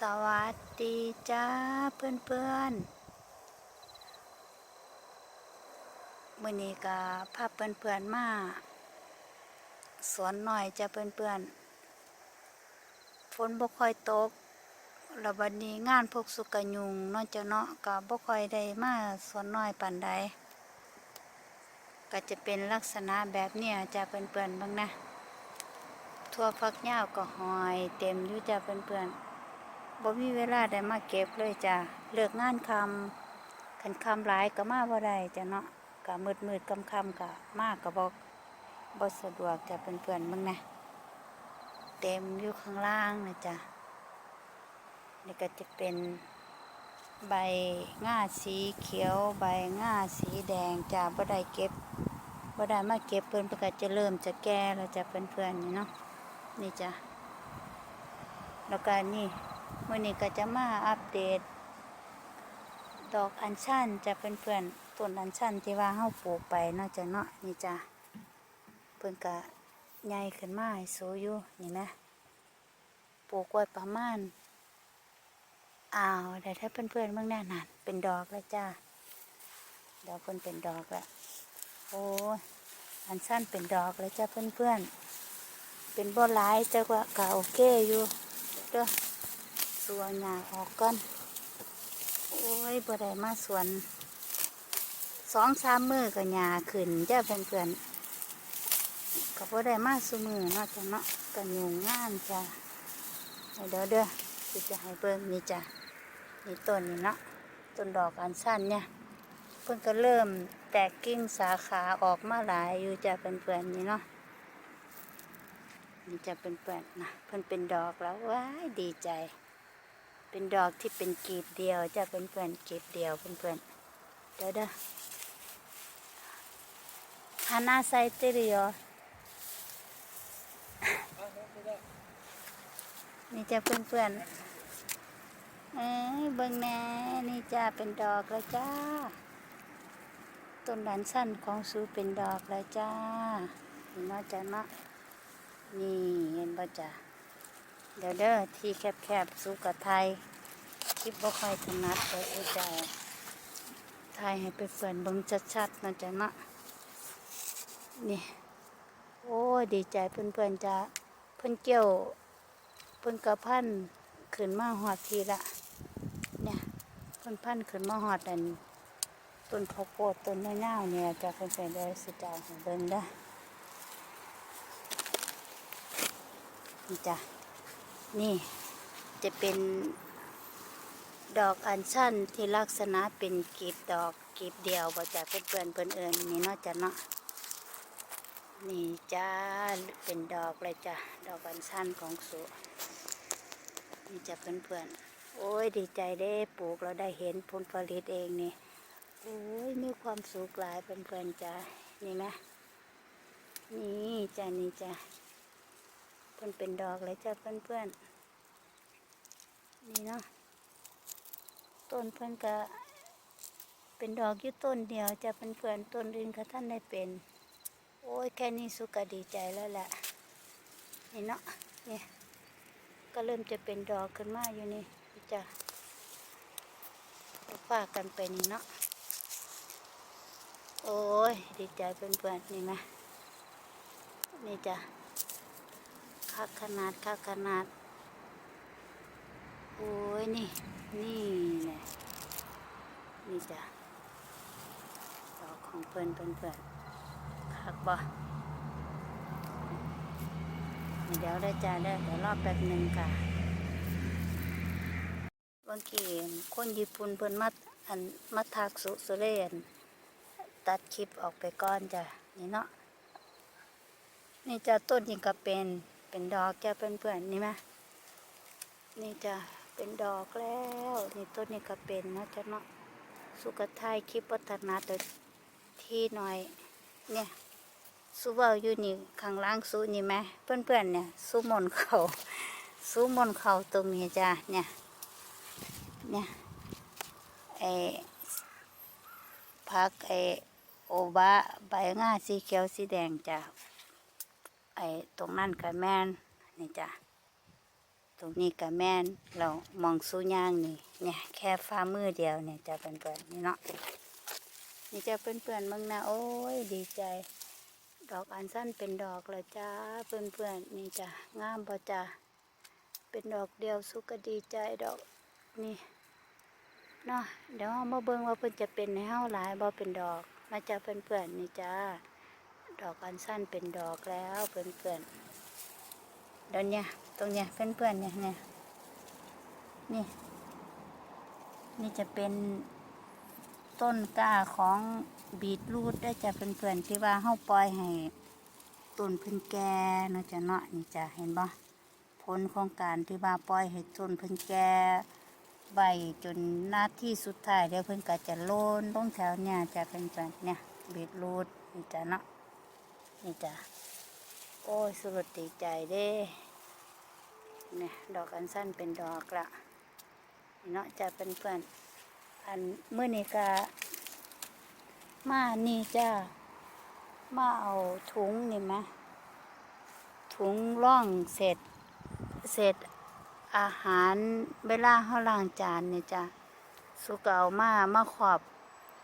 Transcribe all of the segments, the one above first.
สวัสดีจ้าเพื่อนเพื่อนๆมื่อนี้ก็พาเพื่อนเพื่อนๆมาสวนหน่อยจ้าเพื่อนเพื่อนๆฝนบ่ค่อยตกแล้วบัดนี้งานพวกสุกยุงเนาะจ้ะเนาะก็บ่ค่อยได้มาสวนน้อยปานใดก็จะเป็นลักษณะแบบเนี้ยจ้าเพื่อนเพื่อนๆบ้างนะทั่วฟักยาวก็หอยเต็มอยู่จ้าเพื่อนๆ บ่มีเวลาได้มาเก็บเลยจ้ะเลิกงานคำคันคำหลายก็มาบ่ได้จ้ะเนาะก็มืดมืดคำคำก็มากก็บ่บ่สะดวกจะเป็นเพื่อนมึงนะเต็มอยู่ข้างล่างนะจ้ะนี่ก็จะเป็นใบง่าสีเขียว ใบง่าสีแดงจ้ะบ่ได้เก็บบ่ได้มาเก็บเพิ่อนเพิ่นก็จะเริ่มจะแก่แล้วจะเพื่อนๆนี่เนาะนี่จ้ะแล้วก็นี่ มื่อนี้ก็จะมาอัปเดต ดอกอัญชันจะเป็นเพื่อนๆต้นอัญชันที่ว่าเฮาปลูกไปนาะจ้ะเนาะนี่จ้ะเพิ่นก็ใหญ่ขึ้นมาสูอยู่นี่นะปลูกไว้ประมาณอ้าวได้ถ้าเพื่อนๆเบิ่งแน่นานเป็นดอกแล้วจ้าดอกเพิ่นเป็นดอกแล้วโอ้อัญชันเป็นดอกแล้วจ้าเพื่อนๆเป็นบ่หลายแต่ว่าก็โอเคอยู่เด้อ ส่วหญ้าออกก่อนโอ้ยบ่ได้มาสวนสองสามมือก็หญ้าขึ้นจ้าเพื่อนๆก็บ่ได้มาสุมือเนาะจ้ะเนาะก็ยุ่งงานจ้ะให้เด้อเด้อสิจะให้เบิ่งนี่จ้ะนี่ต้นนี่เนาะต้นดอกอัญชันเนี่ยเพิ่นก็เริ่มแตกกิ่งสาขาออกมาหลายอยู่จ้ะเพื่อนๆนี่เนาะนี่จะเป็นเพื่อนนะเพิ่นเป็นดอกแล้วว้ายดีใจ เป็นดอกที่เป็นกีบเดียวจะเป็นเพื่อนๆกีบเดียวเพื่อนๆเดี๋ยวเด้อฮานาไซเตริโอนี่จะเพื่อนๆเอ้ยเบิ่งแน่นี่จ้าเป็นดอกแล้วจ้าต้นดันสั้นของสูเป็นดอกแล้วจ้านี่เนาะจ้าเนาะนี่เห็นป่ะจ้าเดี๋ยวเด้อที่แคบๆสู้กับไทย คลิปบ่ค่อยถนัดเลยเอ้เจ้ายให้ไปเปิดเบิ่งชัดๆนะจ๊ะนะนี่ โอ้ดีใจเพื่อนๆจ้าเพิ่นเกี่ยวเพิ่นกระพันขึ้นมาหอดทีละเนี่ยเพิ่นพันขึ้นมาหอดอันต้นข้าวโพดต้นเน่าๆเนี่ยจะเป็นไปได้สิจ้าให้เบิ่งเด้นี่จ้ะนี่จะเป็น ดอกอัญชันที่ลักษณะเป็นกีบดอกกีบเดียวบ่จะเพื่อนเพื่อนเพื่อนเอิญนี่เนาะจ้ะเนาะนี่จ้าเป็นดอกเลยจ้ะดอกอัญชันของสุนี่จะเพื่อนเพื่อนโอ้ยดีใจได้ปลูกเราได้เห็นผลผลิตเองนี่โอ้ยมีความสุขหลายเพื่อนเพื่อนจ้ะนี่ไหมนี่จ้ะนี่จ้ะเพิ่นเป็นดอกเลยจ้ะเพื่อนๆนี่เนาะ ต้นเพิ่นก็เป็นดอกอยู่ต้นเดียวจะเป็นเพื่อนต้นอื่นก็ท่านได้เป็น โอ้ยแค่นี้สุก็ดีใจแล้วแหละนี่เนาะนี่ก็เริ่มจะเป็นดอกขึ้นมาอยู่นี่จ้ะฝากกันไปนี่เนาะโอ้ยดีใจเพื่อนๆนี่ไหมนี่จ้ะคักขนาดคักขนาด โอ้ยนี่ นี่แหละนี่จ้ะดอกของเพื่อนเพื่อนเพื่อนคักบ่เดี๋ยวได้จ้าได้เดี๋ยวรอบแป๊บหนึ่งค่ะบางทีคนญี่ปุ่นเพิ่นมาอันมาทักสุสุเรนตัดคลิปออกไปก่อนจ้ะนี่เนาะนี่จะต้นนี้ก็เป็นเป็นดอกจะเป็นเพื่อนๆนี่ไหมนี่จะ เป็นดอกแล้วนี่ต้นนี้ก็เป็นนะจ๊ะเนาะสุกไทยคลิปวัฒนาตัวที่หน่อยเนี่ยสุเบาอยู่นี่ข้างล่างสุนี่ไหมเพื่อนๆเนี่ยสุมนเขาสุมนเขาตรงนี้จ้ะเนี่ยเนี่ยไอพักไอโอบะใบง่าสีเขียวสีแดงจ้ะไอตรงนั้นก็แม่นนี่จ้ะ ตรงนี้ก็แม่นเรามองสู้ย่างนี่เนี่ยแค่ฟ้ามือเดียวเนี่ยจะเป็นเปื่อนนี่เนาะนี่จะเป็นเปื่อนๆมึงนะโอ้ยดีใจ ดอกอันสั้นเป็นดอกล้วจ้าเพื่อนเพื่อนๆนี่จ้ะงามป่จ้าเป็นดอกเดียวสุกก็ดีใจดอกนี่เนาะเดี๋ยวมาเบิ่งว่าเพิ่นจะเป็นในเฮาหลายบ่เป็นดอกนะจ้าเพื่อนเพื่อนๆนี่จ้าดอกอันสั้นเป็นดอกแล้วเพื่อนเพื่อนๆเดี๋ยวเนี้ย ตรงเนี้ยเพื่อนเพื่อนๆเนี่ยเนี่ยนี่ นี่จะเป็นต้นกล้าของบีทรูทได้จะเพื่อนๆที่ว่าเฮาปล่อยให้ต้นพิ่นแก่เนาะจ้ะเนาะนี่จ้ะเห็นบ่ผลของการที่ว่าปล่อยให้ต้นพิ่นแก่ใบจนหน้าที่สุดท้ายเดี๋ยวเพิ่นก็จะโลนลงแถวเนี่ยจะเป็นแบบเนี่ยบีทรูทนี่จ้ะเนาะนี่จ้ะโอ้ยสุดดีใจเด้ เนี่ยดอกอันสั้นเป็นดอกละเนาะจะเป็นเพื่อนอันเมื่อนี้ก็มานี่จ้ามาเอาถุงนี่ไหมถุงร่องเสร็จเสร็จอาหารเวลาเขาล้างจานเนี่ยจ้ะสุกเอามามาขอบ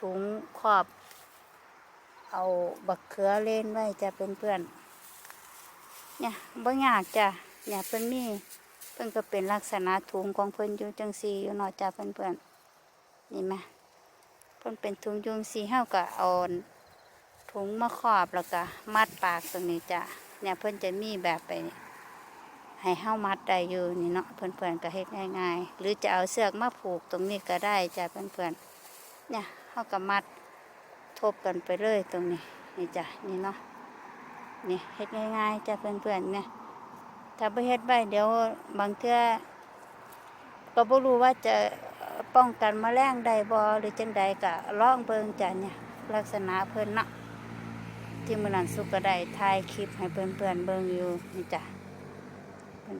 ถุงขอบ เอาบักเขือเล่นไว้จะเป็นเพื่อนเนี่ยบ่ยากจ้ะเนี่ยเพิ่นมี เพิ่นก็เป็นลักษณะถุงของเพิ่นอยู่จังซี่อยู่เนาะจ้ะเพื่อนเพื่อนนี่ไหมเพิ่นเป็นถุงยุงสีเฮาก็เอาถุงมาครอบแล้วก็มัดปากตรงนี้จ้ะเนี่ยเพิ่นจะมีแบบไปให้เฮามัดได้อยู่นี่เนาะเพื่อนๆก็เฮ็ดง่ายๆ หรือจะเอาเสือกมาผูกตรงนี้ก็ได้จ้ะเพื่อนๆเนี่ยเฮาก็มัดทบกันไปเลยตรงนี้นี่จ้ะนี่เนาะนี่เฮ็ดง่ายๆจ้ะเพื่อนๆเนี่ย ถ้าบ่เฮ็ดไว้เดี๋ยวบางเทื่อก็บ่รู้ว่าจะป้องกันมแมลงได้บ่หรือจังใดก็ลองเบิ่งจ้ะเนี่ย ลักษณะเพิ่นเนาะที่มือนันสุกก็ได้ถ่ายคลิปให้เพื่อนๆเบิ่งอยู่นี่จ้ะ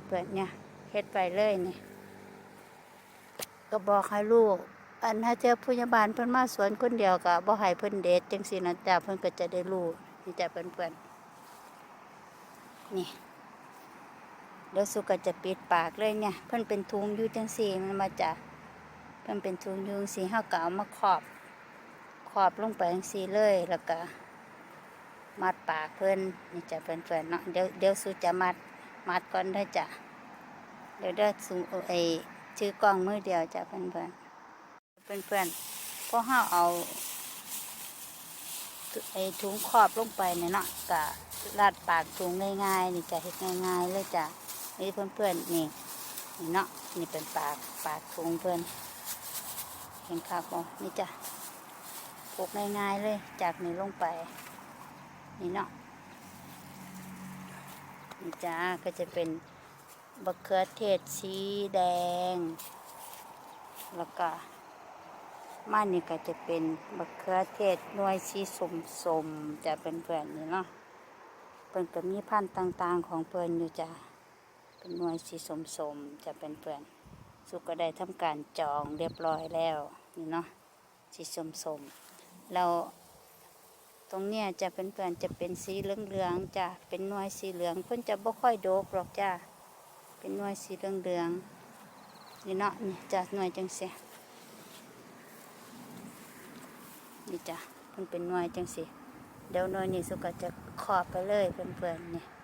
เพื่อนๆเนี่ยเฮ็ดไปเลยนี่ก็บอกให้ลูก อันถ้าเจอผู้ใหญ่บ้านเพิ่นมาสวนคนเดียวก็บ่ให้เพิ่นเด็ดจังซี่นะจ้ะเพิ่นก็จะได้รู้นี่จ้ะเพื่อนๆนี่ ดี๋ยวสุก็จะปิดปากเลยเนี่ยเพิ่นเป็นทุงอยู่จังซี่มันมาจ้ะเพิ่นเป็นทุงอยู่จังซี่เฮาก็เอามาครอบขอบลงไปจังซี่เลยแล้วก็มัดปากเพิ่นนี่จะเพื่อนเนาะเดี๋ยวเดี๋ยวสูจะมัดมัดก่อนเด้จ้ะเดี๋ยวเด้อสูเอาไอ้ชื่อกล้องมือเดียวจ้ะเพื่อนๆเพื่อนๆพอเฮาเอาไอ้ถุงขอบลงไปเนี่ยเนาะกะรัดปากถุงง่ายๆนี่จะเฮ็ดง่ายๆเลยจ้ะ นี่เพื่อนๆนี่นี่เนาะนี่เป็นปากปากถุงเพื่อนเห็นครับบ่นี่จ้ะปลูกง่ายๆเลยจากนี้ลงไป นี่เนาะนี่จ้าก็จะเป็นบักเขือเทศสีแดง แล้วก็มานนี่ก็จะเป็นบักเขือเทศน่วยสีสมสมๆจะเป็นเพื่อนนี่เนาะเพิ่นก็มีพันธุ์ต่างๆของเพิ่อนอยู่จ้า เป็นหน่วยสีสมสมจะเป็นเพื่อนสุกก็ได้ทำการจองเรียบร้อยแล้วนี่เนาะสีสมสมเราตรงเนี้ยจะเป็นเพื่อนจะเป็นสีเหลืองๆจ้ะเป็นหน่วยสีเหลืองเพิ่นจะบ่ค่อยโดกหรอกจ้ะเป็นหน่วยสีเหลืองๆนี่เนาะนี่จ้ะหน่วยจังซี่นี่จ้ะเพิ่นเป็นหน่วยจังซี่เดี๋ยวหน่วยนี้สุก็จะขอบไปเลยเพื่อนๆนี่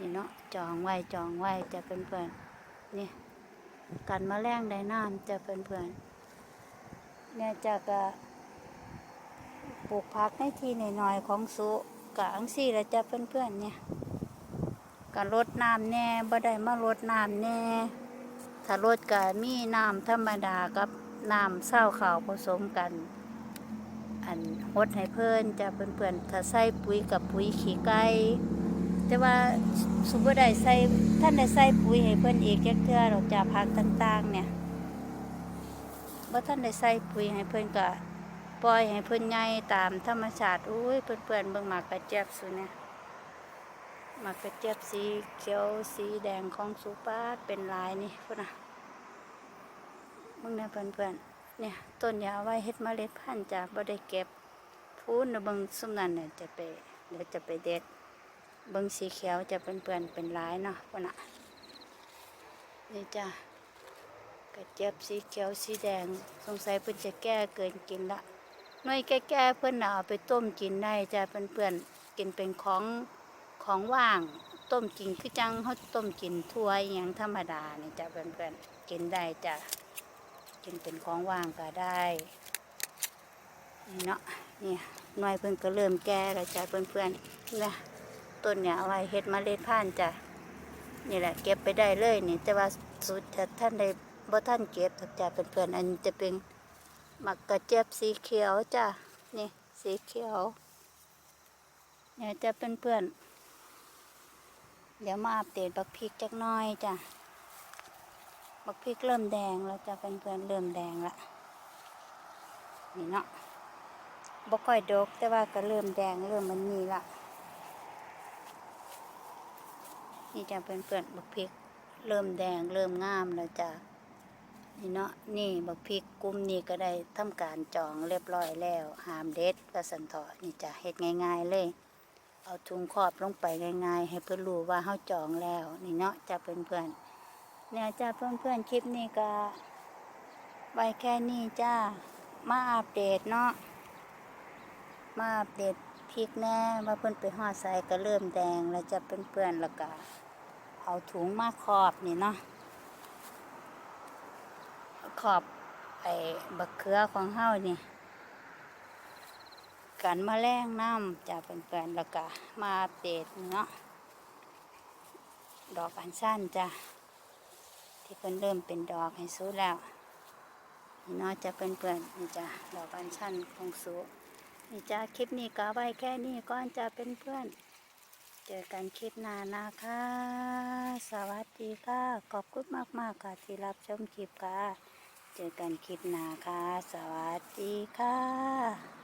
นี่เนาะจองไว้จองไว้จะเป็นเพื่อนนี่กันแมลงได้น้ำจะเป็นเพื่อนเนี่ยจะก็ปลูกผักในที่หน่อยๆของสุกะอังซี่ละจะเพื่อนๆเนี่ยก็รดน้ำแน่บ่ได้มารดน้ำแน่ถ้ารดก็มีน้ำธรรมดากับน้ำเศร้าขาวผสมกัน อันหดให้เพื่อนจะเพื่อนๆถ้าใส่ปุ๋ยกับปุ๋ยขี้ไก่ แต่ว่าสุบ่ได้ใส่ท่านได้ใส่ปุ๋ยให้เพื่อนอีกจักเทื่อดอกจากผักต่างๆ เนี่ยบ่ท่านได้ใส่ปุ๋ยให้เพื่อนก็ปล่อยให้เพิ่นใหญ่ตามธรรมชาติอุ้ยเพื่อนๆเบิ่งหมากกระเจี๊ยบสุเนี่ยหมากกระเจี๊ยบสีเขียวสีแดงของสุปาเป็นลายนี่พุ่นน่ะเบิ่งเนี่ยเพื่อนๆเนี่ยต้นยาไว้เฮ็ดเมล็ดพันธุ์จ้ะบ่ได้เก็บพูนเบิ่งซุมนั้นเนี่ยจะไปเดี๋ยวจะไปเด็ด เบิ่งสีเขียวจะเป็นเพื่อนเป็นลายเนาะพุ่นน่ะนี่จ้ะกระเจี๊ยบสีเขียวสีแดง สงสัยเพิ่อนจะแก้เกินกินละหน่วยแก่ๆเพิ่นน่ะเอาไปต้มกินได้จะเพื่อนกินเป็นของของว่าง ต้มกินคือจังเขาต้มกินถ้วยอย่างธรรมดานี่จะเพื่อนกินได้จ้ะกินเป็นของว่างก็ได้นี่เนาะนี่หน่วยเพิ่อนก็เริ่มแก่แล้วจ้ะเพื่อนๆนะ ต้นเนี่ยเอาไว้เฮ็ดเมล็ดพันธุ์จ้ะนี่แหละ เก็บไปได้เลยนี่ แต่ว่าสุดถ้าท่านได้บ่ท่านเก็บถ้าจะเป็นเพื่อนอันจะเป็นหมักกระเจี๊ยบสีเขียวจ้ะนี่สีเขียวเนี่ยจะเป็นเพื่อนเดี๋ยวมาอัปเดตบักพริกจักน้อยจ้ะบักพริกเริ่มแดงแล้วจะเป็นเพื่อนเริ่มแดงละนี่เนาะบ่ค่อยดกแต่ว่าก็เริ่มแดงเริ่มมันมีละ นี่จะเป็นเพื่อนบักพริก เริ่มแดงเริ่มงามแล้วจ้ะนี่เนาะนี่บักพริกกลุ่มนี้ก็ได้ทำการจองเรียบร้อยแล้วหามเด็ดกระสันเถาะนี่จ้ะเฮ็ดง่าย ๆ เลย เอาถุงครอบลงไปง่าย ๆ ให้เพื่อนรู้ว่าเฮาจองแล้ว นี่เนาะจะเป็นเพื่อนเนี่ยจ้ะเพื่อนๆคลิปนี้ก็ไว้แค่นี้จ้ามาอัปเดตเนาะมาอัปเดต พริกแน่ว่าเพิ่นไปห่อใส่ก็เริ่มแดงแล้วจะเป็นเพื่อนแล้วก็เอาถุงมาขอบนี่เนาะขอบไอ้บักเขือของเฮานี่กันแมลงน้ำจะเป็นเพื่อนแล้วก็มาอัปเดตนี่เนาะดอกอัญชันจ้ะที่เพิ่นเริ่มเป็นดอกให้สูแล้วนี่เนาะจะเป็นเพื่อนนี่จ้ะดอกอัญชันของสู นี่จ้าคลิปนี้ก็ไว้แค่นี้ก่อนจะเป็นเพื่อน เจอกันคลิปหน้านะคะ สวัสดีค่ะ ขอบคุณมากๆค่ะที่รับชมคลิปค่ะ เจอกันคลิปหน้าค่ะ สวัสดีค่ะ